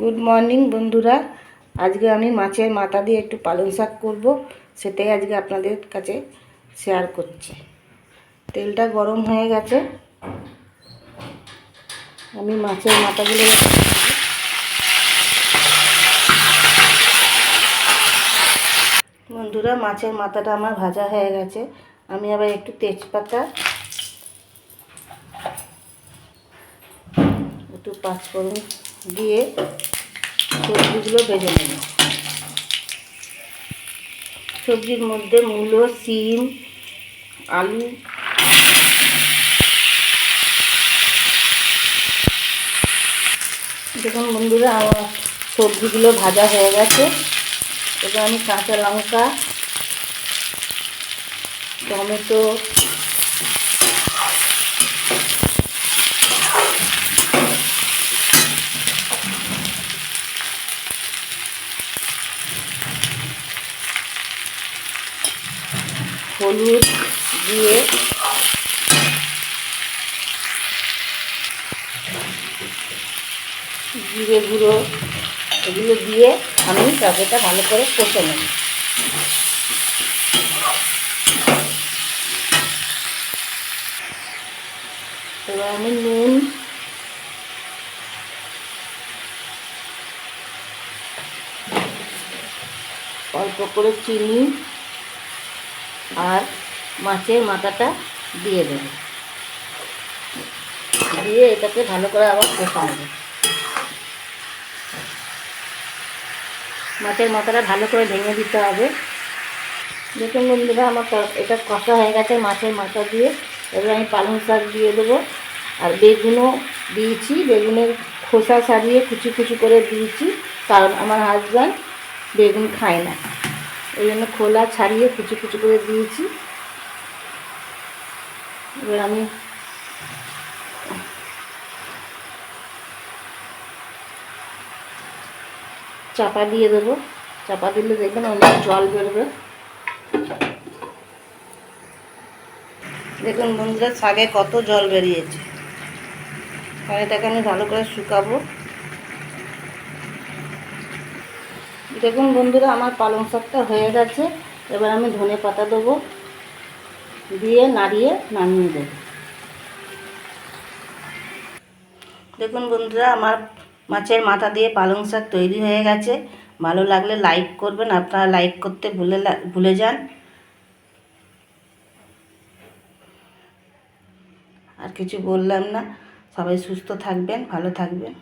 Good morning বন্ধুরা। আজকে আমি মাছের মাথা দিয়ে একটু পালং শাক করব। সেটাই আজকে আপনাদের কাছে শেয়ার করছি। তেলটা গরম হয়ে গেছে। আমি মাছের মাথাগুলো বন্ধুরা, মাছের মাথাটা আমার ভাজা হয়ে গেছে। আমি আবার একটু তেজপাতা, একটু পাঁচফোড়ন দিয়ে সবজিগুলো ভেজে নেব। সবজির মধ্যে মূলো, সিম, আলু, দেখুন বন্ধুরা আমার সবজিগুলো ভাজা হয়ে গেছে। এবার আমি কাঁচা লঙ্কা টমেটো। হলুদ দিয়ে জিরে গুঁড়ো এগুলো দিয়ে আমি তরকারিটা ভালো করে কষে নেব। এবার আমি নুন। অল্প করে চিনি আর মাছের মাথাটা দিয়ে দেবো। দিয়ে এটাকে ভালো করে আবার কষা নেব মাছের মাথাটা ভালো করে ভেঙে দিতে হবে। দেখুন বন্ধুরা, আমার এটা কষা হয়ে গেছে মাছের মাথা দিয়ে। এবার আমি পালং শাক দিয়ে দেবো। আর বেগুনও দিয়েছি, বেগুনের খোসা ছাড়িয়ে কুচি কুচি করে দিয়েছি, কারণ আমার হাজব্যান্ড বেগুন খায় না। এই জন্য খোলা ছাড়িয়ে কুচি কুচি করে দিয়েছি। এবার আমি চাপা দিয়ে দেবো। চাপা দিলে দেখবেন অনেক জল বেরোবে। দেখুন বন্ধুরা, শাকে কত জল বেরিয়েছে। এটাকে আমি ভালো করে শুকাবো। দেখুন বন্ধুরা, আমার পালং শাকটা হয়ে গেছে। এবার আমি ধনে পাতা দেবো। দিয়ে নাড়িয়ে নামিয়ে দেবো। দেখুন বন্ধুরা, আমার মাছের মাথা দিয়ে পালং শাক তৈরি হয়ে গেছে। ভালো লাগলে লাইক করবেন। আপনারা লাইক করতে ভুলে ভুলে যান। আর কিছু বললাম না। সবাই সুস্থ থাকবেন ভালো থাকবেন।